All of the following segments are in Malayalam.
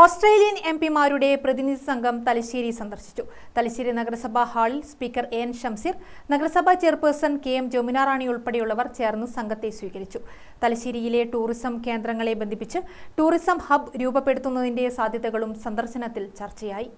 ഓസ്ട്രേലിയൻ എം പിമാരുടെ പ്രതിനിധി സംഘം തലശ്ശേരി സന്ദർശിച്ചു. തലശ്ശേരി നഗരസഭാ ഹാളിൽ സ്പീക്കർ എ എൻ ഷംസീർ നഗരസഭാ ചെയർപേഴ്സൺ കെ എം ജമുനാറാണി ഉൾപ്പെടെയുള്ളവർ ചേർന്ന് സംഘത്തെ സ്വീകരിച്ചു. തലശ്ശേരിയിലെ ടൂറിസം കേന്ദ്രങ്ങളെ ബന്ധിപ്പിച്ച് ടൂറിസം ഹബ് രൂപപ്പെടുത്തുന്നതിന്റെ സാധ്യതകളും സന്ദർശനത്തിൽ ചർച്ചയായി.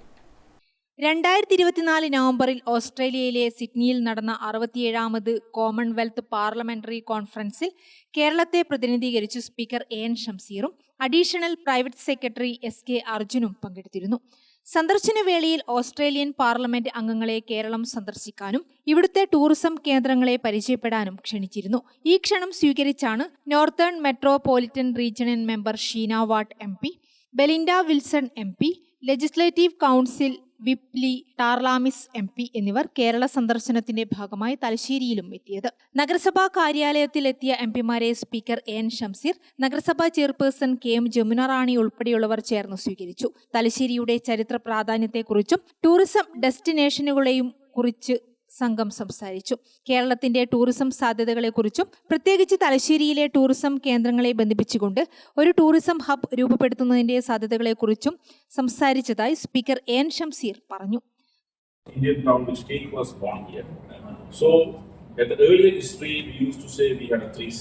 രണ്ടായിരത്തി ഇരുപത്തിനാല് നവംബറിൽ ഓസ്ട്രേലിയയിലെ സിഡ്നിയിൽ നടന്ന അറുപത്തിയേഴാമത് കോമൺവെൽത്ത് പാർലമെന്ററി കോൺഫറൻസിൽ കേരളത്തെ പ്രതിനിധീകരിച്ച് speaker A N ഷംസീറും additional private secretary S K അർജുനും പങ്കെടുത്തിരുന്നു. സന്ദർശന വേളയിൽ ഓസ്ട്രേലിയൻ പാർലമെന്റ് അംഗങ്ങളെ കേരളം സന്ദർശിക്കാനും ഇവിടുത്തെ ടൂറിസം കേന്ദ്രങ്ങളെ പരിചയപ്പെടാനും ക്ഷണിച്ചിരുന്നു. ഈ ക്ഷണം സ്വീകരിച്ചാണ് northern metropolitan regional member Sheena Watt M Belinda Wilson M legislative council whip Lee Tarlamis M P എന്നിവർ കേരള സന്ദർശനത്തിന്റെ ഭാഗമായി തലശ്ശേരിയിലും എത്തിയത്. നഗരസഭാ കാര്യാലയത്തിൽ എത്തിയ എം പിമാരെ സ്പീക്കർ എൻ ഷംസീർ നഗരസഭാ chairperson K M Jamuna Rani ഉൾപ്പെടെയുള്ളവർ ചേർന്ന് സ്വീകരിച്ചു. തലശ്ശേരിയുടെ ചരിത്ര പ്രാധാന്യത്തെക്കുറിച്ചും ടൂറിസം ഡെസ്റ്റിനേഷനുകളെയും കുറിച്ച് സംഘം സംസാരിച്ചു കേരളത്തിന്റെ ടൂറിസം സാധ്യതകളെക്കുറിച്ചും പ്രത്യേകിച്ച് തലശ്ശേരിയിലെ ടൂറിസം കേന്ദ്രങ്ങളെ ബന്ധിപ്പിച്ചുകൊണ്ട് ഒരു ടൂറിസം ഹബ് രൂപപ്പെടുത്തുന്നതിന്റെ സാധ്യതകളെക്കുറിച്ചും സംസാരിച്ചതായി സ്പീക്കർ എൻ ഷംസീർ പറഞ്ഞു Indian town which was born here. So at the earlier history, we used to say we had a three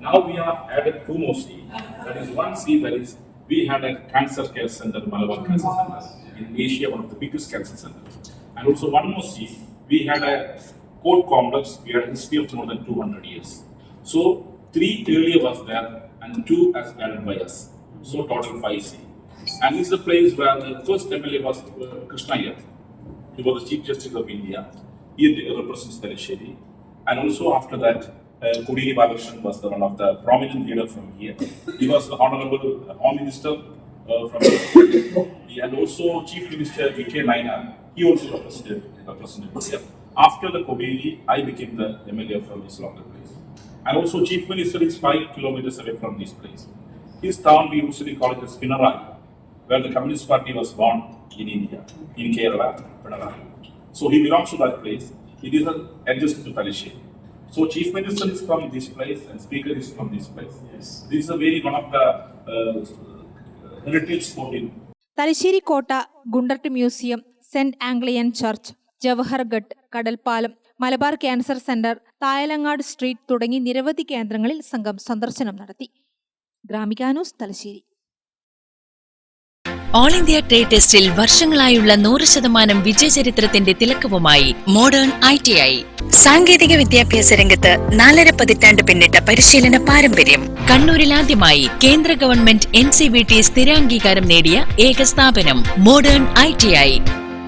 Now we have added two more C. That is one C that is we had a cancer care center, Malabar Cancer Center, in Asia, one of the biggest cancer centers. And also one more C, we had a court complex, we had a history of more than 200 years. So three earlier was there and two as added by us. So total five C. And this is the place where the first MLA was uh, Krishna Iyer. He was the Chief Justice of India. He represents Talisheri. And also after that, uh, Kodini Balakrishnan was the one of the prominent leader from here. He was the Honorable Home Minister uh, from and also Chief Minister V.K. Naina. He also represented, represented here. After the Kodini, I became the MLA from this local place. And also Chief Minister is five kilometers away from this place. His town we usually call it as Pinarayi, where the Communist Party was born in India, in Kerala, Pinarayi. So he belongs to that place. It is an adjacent to Talisheri. So Chief Minister is from this place and Speaker is from this place. This is a very one of the uh, heritage sport in Thalassery കോട്ട Gundert museum saint Anglican church Jawahargad കടൽപ്പാലം Malabar cancer centre Thayalangad street തുടങ്ങി നിരവധി കേന്ദ്രങ്ങളിൽ സംഘം സന്ദർശനം നടത്തി. ഗ്രാമികാനൂസ് തലശ്ശേരി. ഓൾ ഇന്ത്യ ട്രേഡ് ടെസ്റ്റിൽ വർഷങ്ങളായുള്ള നൂറ് ശതമാനം വിജയചരിത്രത്തിന്റെ തിലക്കവുമായി മോഡേൺ ഐ ടി ഐ സാങ്കേതിക വിദ്യാഭ്യാസ രംഗത്ത് നാലര പതിറ്റാണ്ട് പിന്നിട്ട പരിശീലന പാരമ്പര്യം. കണ്ണൂരിൽ ആദ്യമായി കേന്ദ്ര government N C B T സ്ഥിരാംഗീകാരം നേടിയ ഏക സ്ഥാപനം മോഡേൺ ഐ ടി ഐ